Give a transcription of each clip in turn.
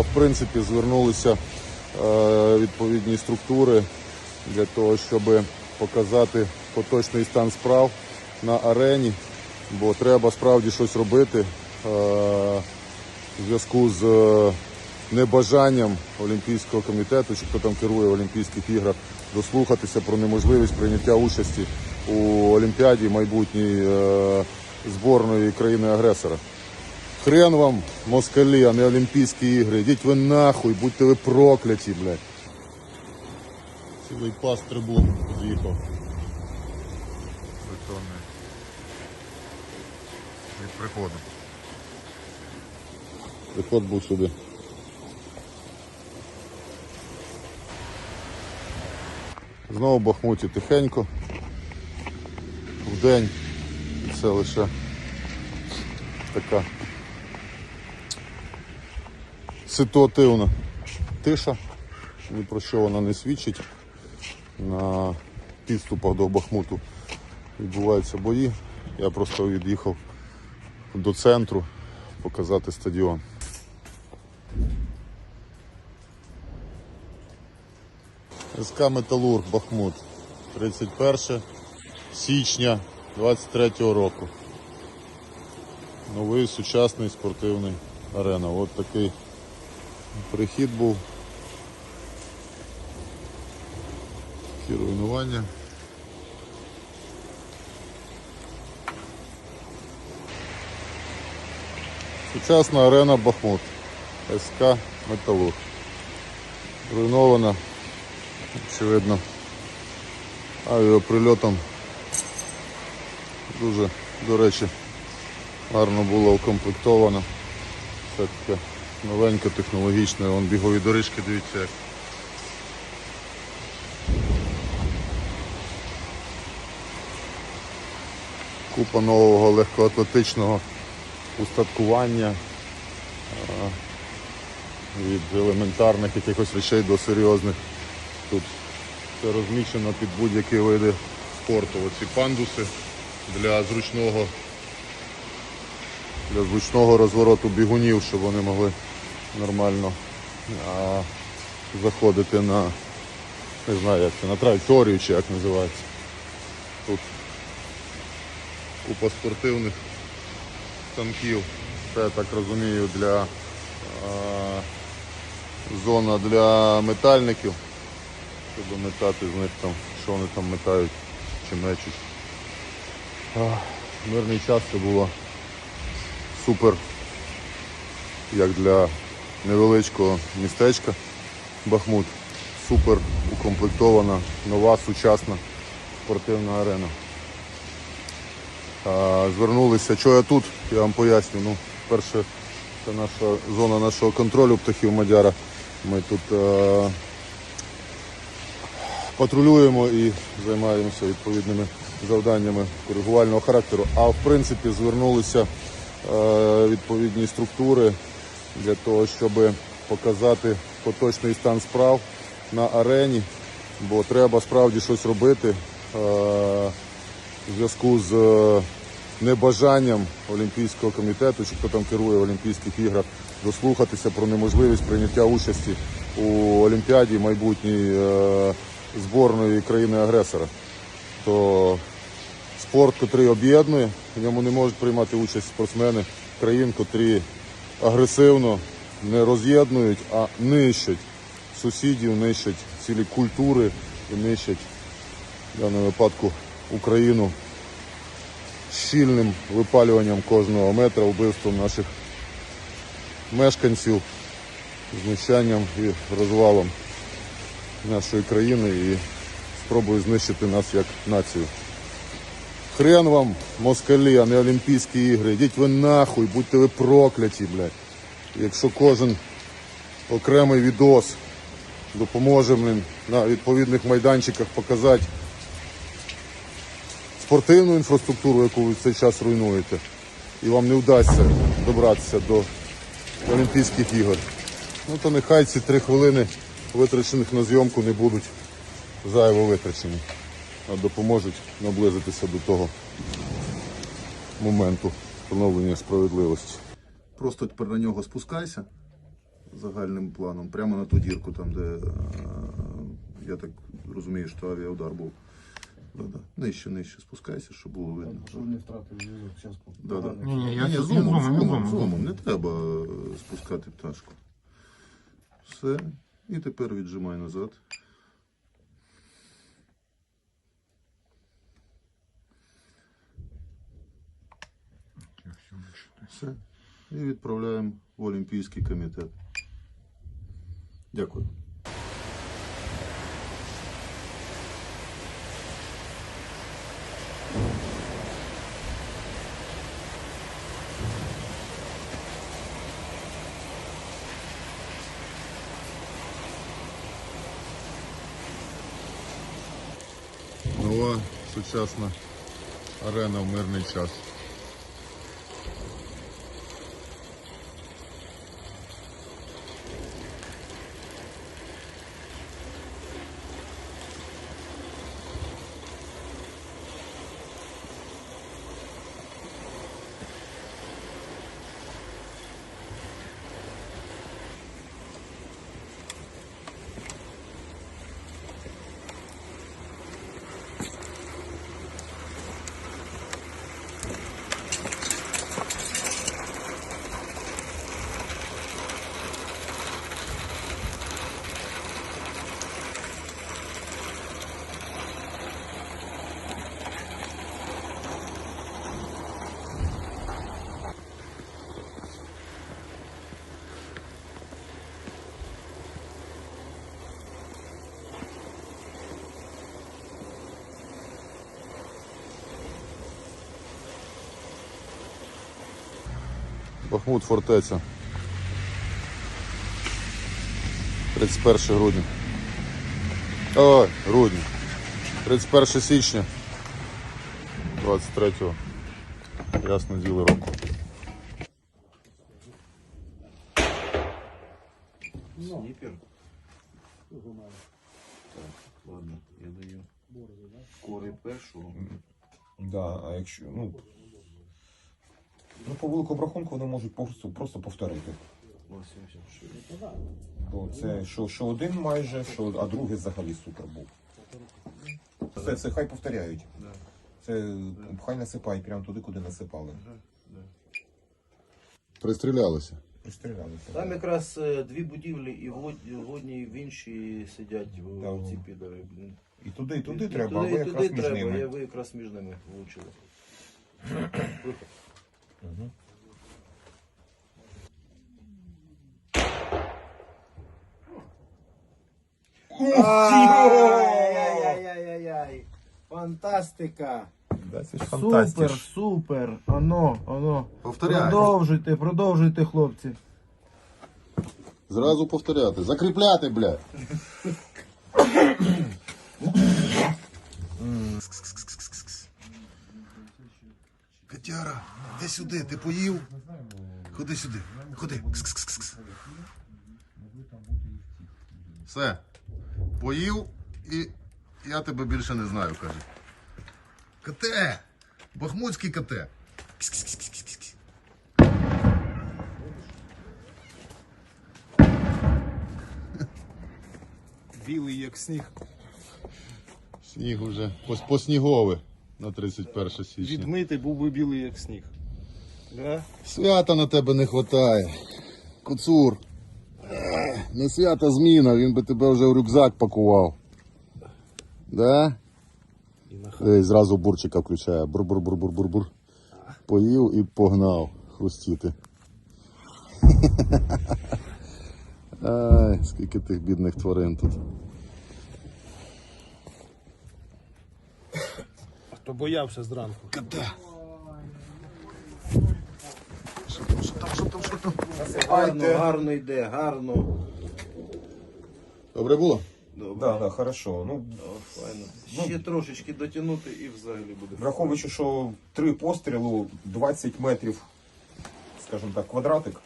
В принципі, звернулися е, відповідні структури для того, щоб показати поточний стан справ на арені, бо треба справді щось робити е, в зв'язку з е, небажанням Олімпійського комітету, чи хто там керує в Олімпійських іграх, дослухатися про неможливість прийняття участі у Олімпіаді майбутньої е, зборної країни-агресора. Хрен вам, москалі, а не Олімпійські ігри. Йдіть ви нахуй, будьте ви прокляті, блядь. Цілий пас трибун з'їхав. Бетонний. Від приходу. Приход був сюди. Знову Бахмуті тихенько. Вдень це лише така ситуативна тиша, ні про що вона не свідчить. На підступах до Бахмуту відбуваються бої. Я просто від'їхав до центру показати стадіон. СК Металург Бахмут. 31 січня 23 року. Новий сучасний спортивний арена. От такий прихід був. Такі руйнування. Сучасна арена Бахмут. СК Металург. Руйнована, очевидно, авіаприльотом. Дуже, до речі, гарно було укомплектовано. Все таке новеньке, технологічне, вон бігові доріжки, дивіться як. Купа нового легкоатлетичного устаткування від елементарних якихось речей до серйозних. Тут все розміщено під будь-які види спорту. Оці пандуси для зручного для зручного розвороту бігунів, щоб вони могли нормально а, заходити на не знаю як це, на траєкторію чи як називається. Тут купа спортивних станків. Це я так розумію для а, зона для метальників, щоб метати з них там, що вони там метають чи мечуть. А, мирний час це було супер, як для невеличкого містечка Бахмут. Супер укомплектована, нова, сучасна спортивна арена. Звернулися, що я тут, я вам поясню. Ну, перше, це наша зона нашого контролю птахів Мадяра. Ми тут е, патрулюємо і займаємося відповідними завданнями коригувального характеру. А в принципі звернулися е, відповідні структури для того, щоб показати поточний стан справ на арені, бо треба справді щось робити. Е, в зв'язку з е, небажанням Олімпійського комітету, чи хто там керує в Олімпійських іграх, дослухатися про неможливість прийняття участі у Олімпіаді майбутньої е, зборної країни-агресора. То спорт, який об'єднує, в ньому не можуть приймати участь спортсмени країн, котрі агресивно не роз'єднують, а нищать сусідів, нищать цілі культури і нищать в даному випадку Україну щільним випалюванням кожного метра, вбивством наших мешканців, знищанням і розвалом нашої країни і спробою знищити нас як націю. Хрен вам, москалі, а не Олімпійські ігри. Йдіть ви нахуй, будьте ви прокляті, блядь. Якщо кожен окремий відос допоможе блін, на відповідних майданчиках показати спортивну інфраструктуру, яку ви в цей час руйнуєте, і вам не вдасться добратися до Олімпійських ігор, ну то нехай ці три хвилини витрачених на зйомку не будуть зайво витрачені, допоможуть наблизитися до того моменту встановлення справедливості. Просто тепер на нього спускайся, загальним планом, прямо на ту дірку, там, де е, я так розумію, що авіаудар був. Да-да. Нижче, нижче спускайся, щоб було видно. Щоб не втратив зв'язок, зараз Да-да. Ні, ні, я Ні, я зумом, зумом, зумом, зумом. зумом. Не треба е, спускати пташку. Все. І тепер віджимай назад. Все. І відправляємо в Олімпійський комітет. Дякую. Нова сучасна арена в мирний час. Бахмут фортеця. 31 грудня. Ой, грудня. 31 січня 23-го. Ясне діло року. Сніпер. Так, ладно, я даю. Кори першого. Да, а якщо, ну, ну по великому рахунку вони можуть просто, просто повторити. 86. То це що, що один майже, що, а другий взагалі супер був. Це, це хай повторяють. Це хай насипають прямо туди, куди насипали. Пристрілялися. Пристрілялися. Там якраз е, дві будівлі і в од- в одній і в іншій сидять в- Да. ці підари. блін. І туди, і туди І треба, а ви туди, і якраз туди між треба, ними. я ви якраз між ними влучили. Виход. Ай-яй-яй-яй-яй. Фантастика. Супер, супер. Оно, оно. Повторяй. Продовжуйте, продовжуйте, хлопці. Зразу повторяти. Закріпляти, блядь. Катяра, де сюди? Ти поїв? Ходи сюди. Ходи. Кс-кс-кс-кс. Все. Поїв і я тебе більше не знаю, каже. Коте! Бахмутський коте. Кс-кс-кс-кс-кс. Білий як сніг. Сніг уже пос- поснігове на 31 січня. Відмитий був би білий як сніг. Да? Свята на тебе не вистачає. Куцур. Не свята зміна, він би тебе вже в рюкзак пакував. Да? Ей, зразу бурчика включає. Бур-бур-бур-бур-бур-бур. Поїв і погнав хрустіти. Ай, скільки тих бідних тварин тут. Хто боявся зранку. Кота. Що там, що там, що там, що там? Гарно, гарно йде, гарно. Добре було? Добре. Да, да, хорошо. Ну, О, файно. Ще трошечки дотягнути і взагалі буде. враховуючи, що три пострілу, 20 метрів, скажімо так, квадратик,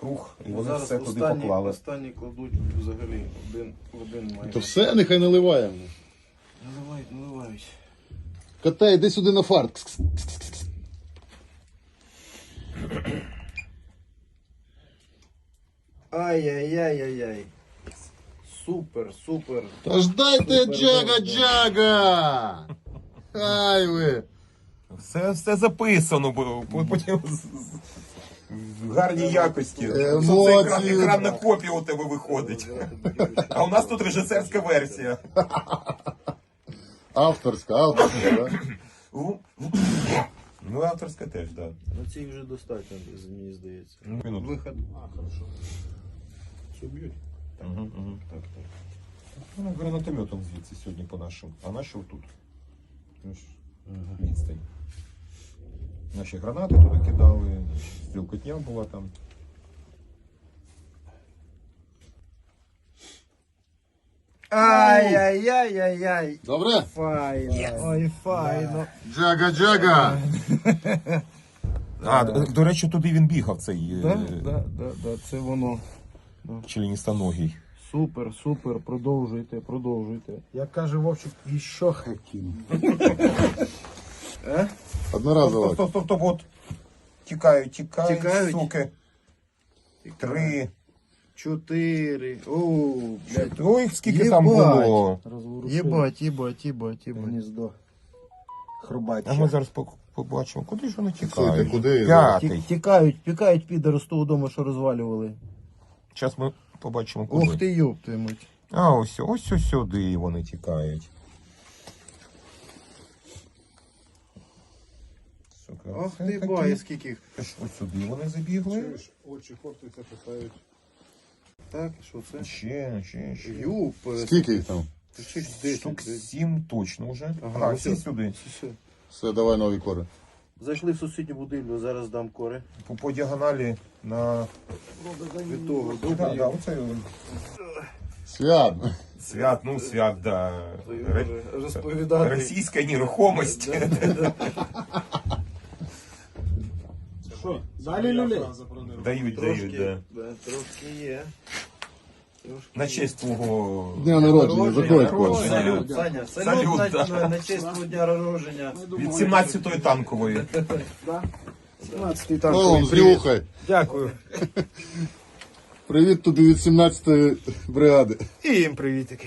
круг, і вони Зараз все туди останні, поклали. останні кладуть взагалі один в один має. То все, нехай наливаємо. Наливають, наливають. Кота, йди сюди на фарт. Ай-яй-яй-яй-яй. Супер, супер. Та ж дайте джага-джага! Ай ви! Все, все записано, бо бо потім з- з- в гарній якості. Емоції. Це екран, екранна копія у тебе виходить. А у нас тут режисерська версія. Авторська, авторська, да? У- Ну, авторська теж, так. Ну цих вже достатньо, мені здається. Да. Минуту. Виход. А, хорошо. Все б'ють. Угу, угу, так, так. Ну, гранатометом звідси сьогодні по нашим. А наші отут. Відстань. Наші гранати туди кидали, стрілкотня була там. Ай-яй-яй-яй-яй. Добре? Файно. Ой, файно. Джага-джага! А, до, до речі, туди він бігав, цей Да, е, да, да, да, це воно. членістоногий. Супер, супер, продовжуйте, продовжуйте. Як каже Вовчик, і що хотім. Одноразово. Стоп, стоп, стоп, от. Тікають, тікають, Тікають? суки. Три. Чотири. О, блядь. Ой, скільки там Єбать. було. Єбать, єбать, єбать, єбать. Гніздо. А ми зараз по- побачимо, куди ж вони Слухайте, тікають. куди? П'ятий. Тікають, тікають підери з того дому, що розвалювали. Зараз ми побачимо, куди. Ох ти ти мать. А ось, ось ось сюди вони тікають. Сука, Ох це ти такі- бай, скільки їх. Ось ось сюди вони забігли. Чуєш, очі хортуються, питають. Так, що це? Ще, ще, ще. Юп, Скільки їх там? Штук сім точно вже. Ага, ось всі сюди. Все. Все, давай нові кори. Зайшли в сусідню будівлю, зараз дам кори. По, по діагоналі на. Від того, Да, да, оце Свят! свят, ну свят, да. Розповідати. Російська нерухомість. Що? Далі люлей? Дають, дають, да. да, трошки є. Трошки На честь твого. Дня народження, заходь кожен. Народження. Салют, Саня, салют, Салют, на, да. на, честь твого дня народження. Від 17-ї танкової. 17-й Колом, зрюхай. Дякую. Привіт тобі від 17-ї бригади. І їм привітики.